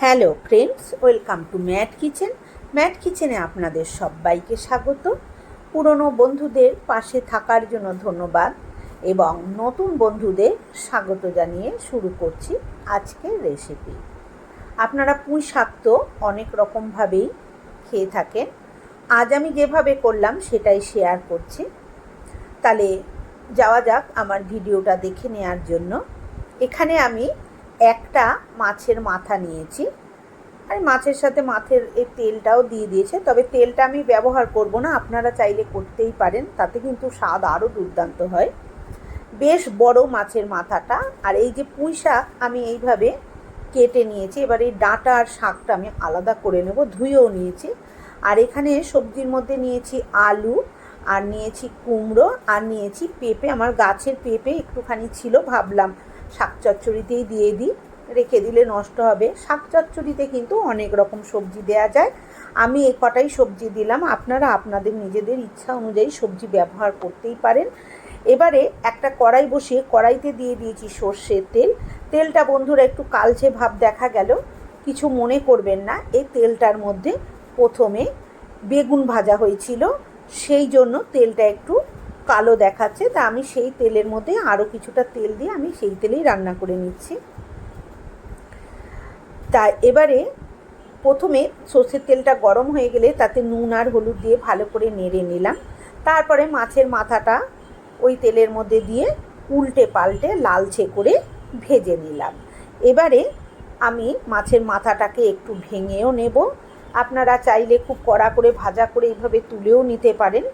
Hello friends, welcome to Matt kitchen. Matt কিচেনে আপনাদের সবাইকে স্বাগত। পুরনো বন্ধুদের পাশে থাকার জন্য ধন্যবাদ এবং নতুন বন্ধুদের স্বাগত জানিয়ে শুরু করছি আজকের রেসিপি আপনারা পুঁই শাক তো অনেক রকমভাবেই খেয়ে থাকেন। আজ আমি যেভাবে করলাম সেটাই শেয়ার করছি। তাহলে যাওয়া যাক আমার ভিডিওটা দেখে নেওয়ার জন্য। এখানে আমি একটা মাছের মাথা নিয়েছি। আর মাছের সাথে মাছের এই তেলটাও দিয়ে দিয়েছে। তবে তেলটা আমি ব্যবহার করব না, আপনারা চাইলে করতেই পারেন, তাতে কিন্তু স্বাদ আরও দুর্দান্ত হয়। বেশ বড় মাছের মাথাটা, আর এই যে পুঁই শাক আমি এইভাবে কেটে নিয়েছি, এবার এই ডাঁটা আর শাকটা আমি আলাদা করে নেব, ধুয়েও নিয়েছি। আর এখানে সবজির মধ্যে নিয়েছি আলু, আর নিয়েছি কুমড়ো, আর নিয়েছি পেঁপে। আমার গাছের পেঁপে একটুখানি ছিল, ভাবলাম শাক চচ্চড়িতেই দিয়ে দিই। রেখে দিলে নষ্ট হবে। শাক চচ্চড়িতে কিন্তু অনেক রকম সবজি দেয়া যায়। আমি এই কটাই সবজি দিলাম। আপনারা আপনাদের নিজেদের ইচ্ছা অনুযায়ী সবজি ব্যবহার করতেই পারেন। এবারে একটা কড়াই বসিয়ে কড়াইতে দিয়ে দিয়েছি সর্ষের তেল। তেলটা বন্ধুরা একটু কালচে ভাব দেখা গেল। কিছু মনে করবেন না। এই তেলটার মধ্যে প্রথমে বেগুন ভাজা হয়েছিল। সেই জন্য তেলটা একটু কালো দেখাচ্ছে, তা আমি সেই তেলের মধ্যে আরও কিছুটা তেল দিয়ে আমি সেই তেলেই রান্না করে নিচ্ছি। তা এবারে প্রথমে সর্ষের তেলটা গরম হয়ে গেলে তাতে নুন আর হলুদ দিয়ে ভালো করে নেড়ে নিলাম। তারপরে মাছের মাথাটা ওই তেলের মধ্যে দিয়ে উল্টে পাল্টে লালচে করে ভেজে নিলাম। এবারে আমি মাছের মাথাটাকে একটু ভেঙেও নেব। আপনারা চাইলে খুব কড়া করে, ভাজা করে এইভাবে তুলেও নিতে পারেন।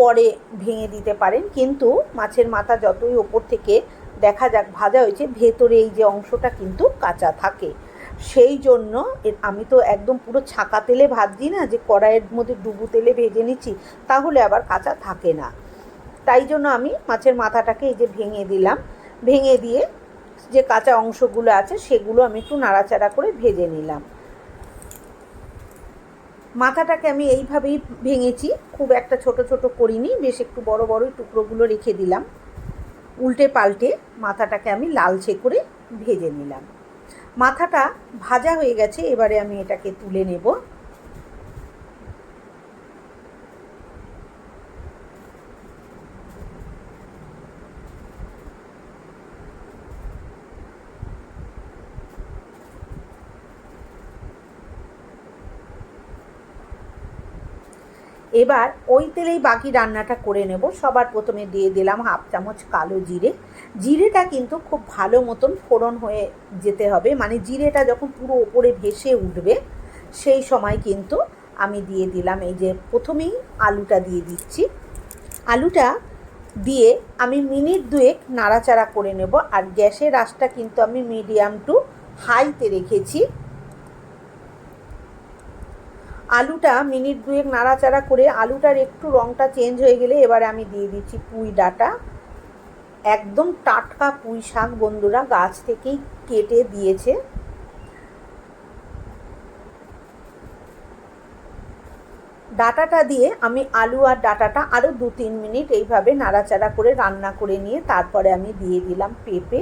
পরে ভেঙে দিতে পারেন। কিন্তু মাছের মাথা যতই ওপর থেকে দেখা যাক ভাজা হয়েছে, ভেতরে এই যে অংশটা কিন্তু কাঁচা থাকে। সেই জন্য আমি তো একদম পুরো ছাকা তেলে ভাজছি না, যে কড়াইয়ের মধ্যে ডুবু তেলে ভেজে নিচ্ছি, তাহলে আবার কাঁচা থাকে না। তাই জন্য আমি মাছের মাথাটাকে এই যে ভেঙে দিলাম। ভেঙে দিয়ে যে কাঁচা অংশগুলো আছে, সেগুলো আমি একটু নাড়াচাড়া করে ভেজে নিলাম। মাথাটাকে আমি এইভাবেই ভেঙেছি। খুব একটা ছোট ছোট করিনি, বেশ একটু বড় বড়ই টুকরোগুলো রেখে দিলাম। উল্টে পাল্টে মাথাটাকে আমি লালচে করে ভেজে নিলাম। মাথাটা ভাজা হয়ে গেছে, এবারে আমি এটাকে তুলে নেব। এবার ওই তেলেই বাকি রান্নাটা করে নেব। সবার প্রথমে দিয়ে দিলাম হাফ চামচ কালো জিরে। জিরেটা কিন্তু খুব ভালো মতন ফোড়ন হয়ে যেতে হবে। মানে জিরেটা যখন পুরো ওপরে ভেসে উঠবে, সেই সময় কিন্তু আমি দিয়ে দিলাম এই যে প্রথমেই আলুটা দিয়ে দিচ্ছি। আলুটা দিয়ে আমি মিনিট দুয়েক নাড়াচাড়া করে নেব। আর গ্যাসের আঁচটা কিন্তু আমি মিডিয়াম টু হাইতে রেখেছি। আলুটা মিনিট দুয়েক নাড়াচাড়া করে আলুটার একটু রঙটা চেঞ্জ হয়ে গেলে এবারে আমি দিয়ে দিচ্ছি পুঁই ডাটা। একদম টাটকা পুঁই শাক বন্ধুরা গাছ থেকেই কেটে দিয়েছে। ডাটাটা দিয়ে আমি আলু আর ডাটাটা আরও দু তিন মিনিট এইভাবে নাড়াচাড়া করে রান্না করে নিয়ে তারপরে আমি দিয়ে দিলাম পেঁপে।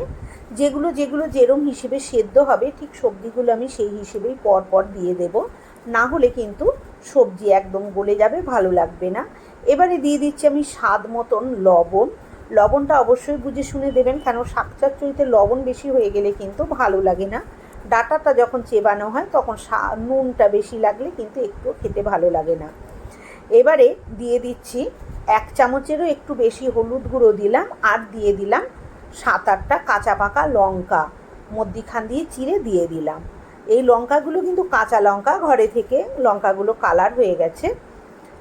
যেগুলো যেগুলো যেরম হিসেবে সেদ্ধ হবে ঠিক সবজিগুলো আমি সেই হিসেবেই পর পর দিয়ে দেব। না হলে কিন্তু সবজি একদম গলে যাবে, ভালো লাগবে না। এবারে দিয়ে দিচ্ছি আমি স্বাদ মতন লবণ। লবণটা অবশ্যই বুঝে শুনে দেবেন, কেন শাক চচ্চড়িতে লবণ বেশি হয়ে গেলে কিন্তু ভালো লাগে না। ডাটাটা যখন চেবানো হয়, তখন নুনটা বেশি লাগলে কিন্তু একটু খেতে ভালো লাগে না। এবারে দিয়ে দিচ্ছি এক চামচেরও একটু বেশি হলুদ গুঁড়ো দিলাম, আর দিয়ে দিলাম সাত আটটা কাঁচা পাকা লঙ্কা। মধ্যিখান দিয়ে চিড়ে দিয়ে দিলাম। এই লঙ্কাগুলো কিন্তু কাঁচা লঙ্কা, ঘরে থেকে লঙ্কাগুলো কালার হয়ে গেছে।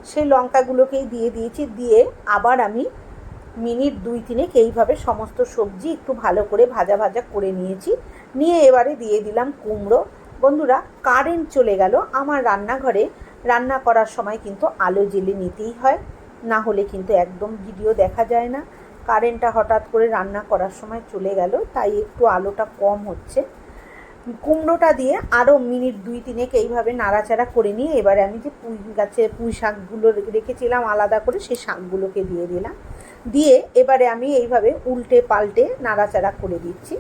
সেই লঙ্কাগুলোকেই দিয়ে দিয়েছি, দিয়ে আবার আমি মিনিট দুই তিনেক এইভাবে সমস্ত সবজি একটু ভালো করে ভাজা ভাজা করে নিয়েছি। নিয়ে এবারে দিয়ে দিলাম কুমড়ো। বন্ধুরা কারেন্ট চলে গেল। আমার রান্নাঘরে রান্না করার সময় কিন্তু আলো জেলে নিতেই হয়, না হলে কিন্তু একদম ভিডিও দেখা যায় না। কারেন্টটা হঠাৎ করে রান্না করার সময় চলে গেল, তাই একটু আলোটা কম হচ্ছে। কুমড়োটা দিয়ে আরও মিনিট দুই তিনেক এইভাবে নাড়াচাড়া করে নিয়ে এবারে আমি যে পুঁই গাছের পুঁই শাকগুলো রেখেছিলাম আলাদা করে সেই শাকগুলোকে দিয়ে দিলাম। দিয়ে এবারে আমি এইভাবে উল্টে পাল্টে নাড়াচাড়া করে দিচ্ছি।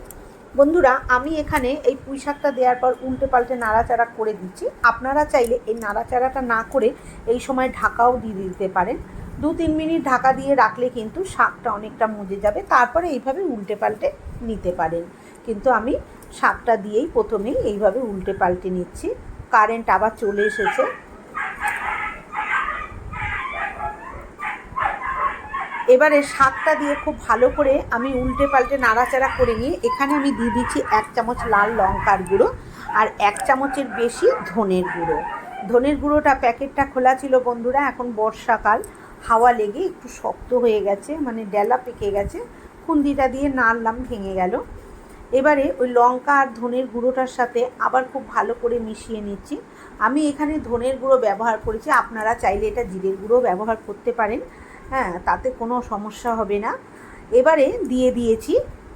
বন্ধুরা, আমি এখানে এই পুঁই শাকটা দেওয়ার পর উল্টে পাল্টে নাড়াচাড়া করে দিচ্ছি। আপনারা চাইলে এই নাড়াচাড়াটা না করে এই সময় ঢাকাও দিয়ে দিতে পারেন। দু তিন মিনিট ঢাকা দিয়ে রাখলে কিন্তু শাকটা অনেকটা মজে যাবে। তারপরে এইভাবে উল্টে পাল্টে নিতে পারেন। কিন্তু আমি শাকটা দিয়েই প্রথমেই এইভাবে উল্টে পাল্টে নিচ্ছি। কারেন্ট আবার চলে এসেছে। এবারে শাকটা দিয়ে খুব ভালো করে আমি উল্টে পাল্টে নাড়াচাড়া করে নিয়ে এখানে আমি দিয়ে দিচ্ছি এক চামচ লাল লঙ্কার গুঁড়ো আর এক চামচের বেশি ধনের গুঁড়ো। ধনের গুঁড়োটা প্যাকেটটা খোলা ছিল বন্ধুরা, এখন বর্ষাকাল। হাওয়া লেগে একটু শক্ত হয়ে গেছে মানে ডেলা পেকে গেছে। খুন্দিটা দিয়ে নাড়লাম, ভেঙে গেল। এবারে ওই লঙ্কা আর ধনের গুঁড়োটার সাথে আবার খুব ভালো করে মিশিয়ে নিচ্ছি। আমি এখানে ধনের গুঁড়ো ব্যবহার করেছি, আপনারা চাইলে এটা জিরের গুঁড়ো ব্যবহার করতে পারেন। হ্যাঁ তাতে কোনো সমস্যা হবে না। এবারে দিয়ে দিয়েছি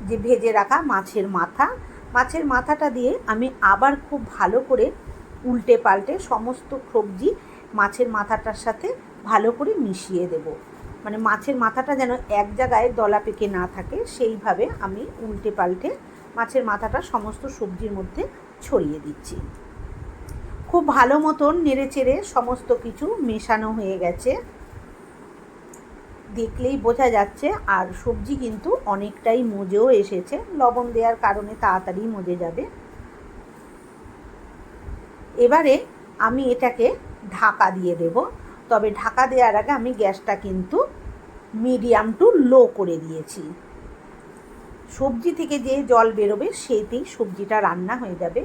যে ভেজে রাখা মাছের মাথা। মাছের মাথাটা দিয়ে আমি আবার খুব ভালো করে উল্টে পাল্টে সমস্ত সবজি মাছের মাথাটার সাথে ভালো করে মিশিয়ে দেব। মানে মাছের মাথাটা যেন এক জায়গায় দলা পেকে না থাকে, সেইভাবে আমি উল্টে পাল্টে মাছের মাথাটা সমস্ত সবজির মধ্যে ছড়িয়ে দিচ্ছি। খুব ভালো মতন নেড়ে চেড়ে সমস্ত কিছু মেশানো হয়ে গেছে। দেখলেই বোঝা যাচ্ছে, আর সবজি কিন্তু অনেকটাই মজেও এসেছে। লবণ দেওয়ার কারণে তাড়াতাড়ি মজে যাবে। এবারে আমি এটাকে ঢাকা দিয়ে দেব। তবে ঢাকা দেওয়ার আগে আমি গ্যাসটা কিন্তু মিডিয়াম টু লো করে দিয়েছি। সবজি থেকে যে জল বেরোবে সেইতেই সবজিটা রান্না হয়ে যাবে।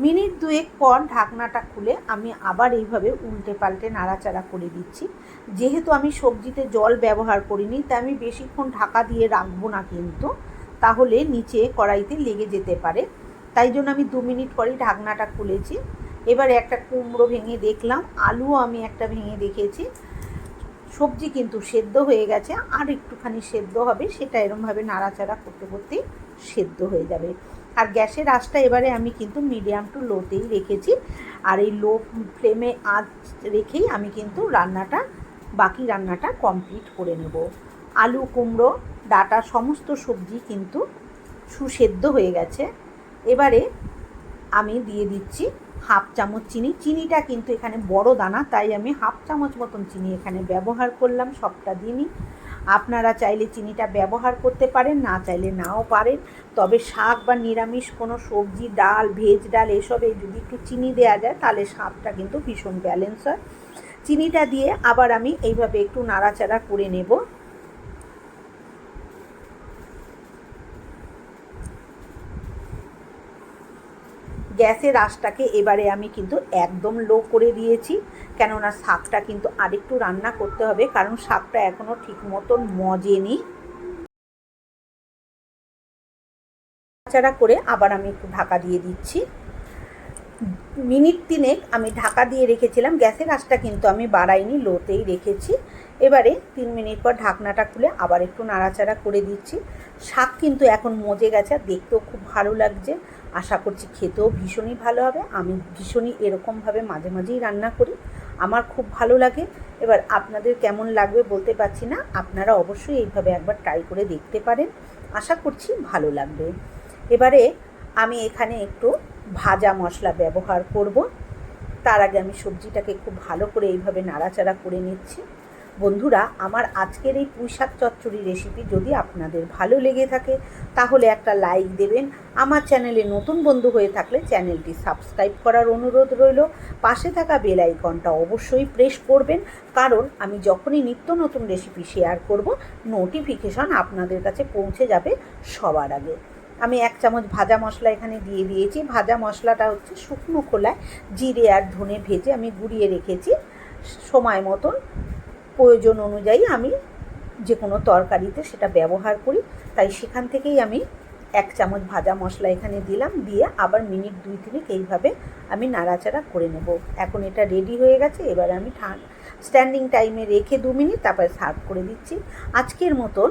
মিনিট দুয়েক পর ঢাকনাটা খুলে আমি আবার এইভাবে উল্টে পাল্টে নাড়াচাড়া করে দিচ্ছি। যেহেতু আমি সবজিতে জল ব্যবহার করিনি, তাই আমি বেশিক্ষণ ঢাকা দিয়ে রাখব না কিন্তু। তাহলে নিচে কড়াইতে লেগে যেতে পারে। তাই জন্য আমি দু মিনিট পরেই ঢাকনাটা খুলেছি। এবার একটা কুমড়ো ভেঙে দেখলাম। আলুও আমি একটা ভেঙে দেখেছি। সবজি কিন্তু সেদ্ধ হয়ে গেছে, আর একটুখানি সেদ্ধ হবে, সেটা এরমভাবে নাড়াচাড়া করতে করতেই সেদ্ধ হয়ে যাবে। আর গ্যাসের আঁচটা এবারে আমি কিন্তু মিডিয়াম টু লোতেই রেখেছি, আর এই লো ফ্লেমে আঁচ রেখেই আমি কিন্তু রান্নাটা, বাকি রান্নাটা কমপ্লিট করে নেব। আলু, কুমড়ো, ডাটা, সমস্ত সবজি কিন্তু সুসেদ্ধ হয়ে গেছে। এবারে আমি দিয়ে দিচ্ছি হাফ চামচ চিনি। চিনিটা কিন্তু এখানে বড় দানা, তাই আমি হাফ চামচ মতন চিনি এখানে ব্যবহার করলাম, সবটা দিনই আপনারা চাইলে চিনিটা ব্যবহার করতে পারেন, না চাইলে নাও পারেন। তবে শাক বা নিরামিষ কোনো সবজি, ডাল, ভেজ ডাল, এসবে যদি একটু চিনি দেওয়া যায়, তাহলে স্বাদটা কিন্তু ভীষণ ব্যালেন্স হয়। চিনিটা দিয়ে আবার আমি এইভাবে একটু নাড়াচাড়া করে নেব। গ্যাসের আঁচটাকে এবারে আমি কিন্তু একদম লো করে দিয়েছি। কেননা শাকটা কিন্তু আরেকটু রান্না করতে হবে, কারণ শাকটা এখনও ঠিক মতন মজেনি। চাড়া করে আবার আমি একটু ঢাকা দিয়ে দিচ্ছি। মিনিট তিনেক আমি ঢাকা দিয়ে রেখেছিলাম। গ্যাসের আঁচটা কিন্তু আমি বাড়াইনি, লোতেই রেখেছি। এবারে তিন মিনিট পর ঢাকনাটা খুলে আবার একটু নাড়াচাড়া করে দিচ্ছি। শাক কিন্তু এখন মজে গেছে দেখতেও খুব ভালো লাগছে। আশা করছি খেতেও ভীষণই ভালো হবে। আমি ভীষণই এরকমভাবে মাঝে মাঝেই রান্না করি। আমার খুব ভালো লাগে। এবার আপনাদের কেমন লাগবে বলতে পারছি না। আপনারা অবশ্যই এইভাবে একবার ট্রাই করে দেখতে পারেন। আশা করছি ভালো লাগবে। এবারে আমি এখানে একটু ভাজা মশলা ব্যবহার করব। তার আগে আমি সবজিটাকে খুব ভালো করে এইভাবে নাড়াচাড়া করে নিচ্ছি। বন্ধুরা, আমার আজকের এই পুঁইশাক চচ্চড়ি রেসিপি যদি আপনাদের ভালো লেগে থাকে, তাহলে একটা লাইক দেবেন। আমার চ্যানেলে নতুন বন্ধু হয়ে থাকলে চ্যানেলটি সাবস্ক্রাইব করার অনুরোধ রইল। পাশে থাকা বেল আইকনটা অবশ্যই প্রেস করবেন। কারণ আমি যখনই নিত্য নতুন রেসিপি শেয়ার করব নোটিফিকেশন আপনাদের কাছে পৌঁছে যাবে সবার আগে। আমি এক চামচ ভাজা মশলা এখানে দিয়ে দিয়েছি। ভাজা মশলাটা হচ্ছে শুকনো খোলায় জিরে আর ধনে ভেজে আমি গুঁড়িয়ে রেখেছি। সময় মতন, প্রয়োজন অনুযায়ী আমি যে কোনো তরকারিতে সেটা ব্যবহার করি। তাই সেখান থেকেই আমি এক চামচ ভাজা মশলা এখানে দিলাম। দিয়ে আবার মিনিট দুই তিনেক এইভাবে আমি নাড়াচাড়া করে নেব। এখন এটা রেডি হয়ে গেছে। এবার আমি স্ট্যান্ডিং টাইমে রেখে দু মিনিট তারপরে সার্ভ করে দিচ্ছি। আজকের মতন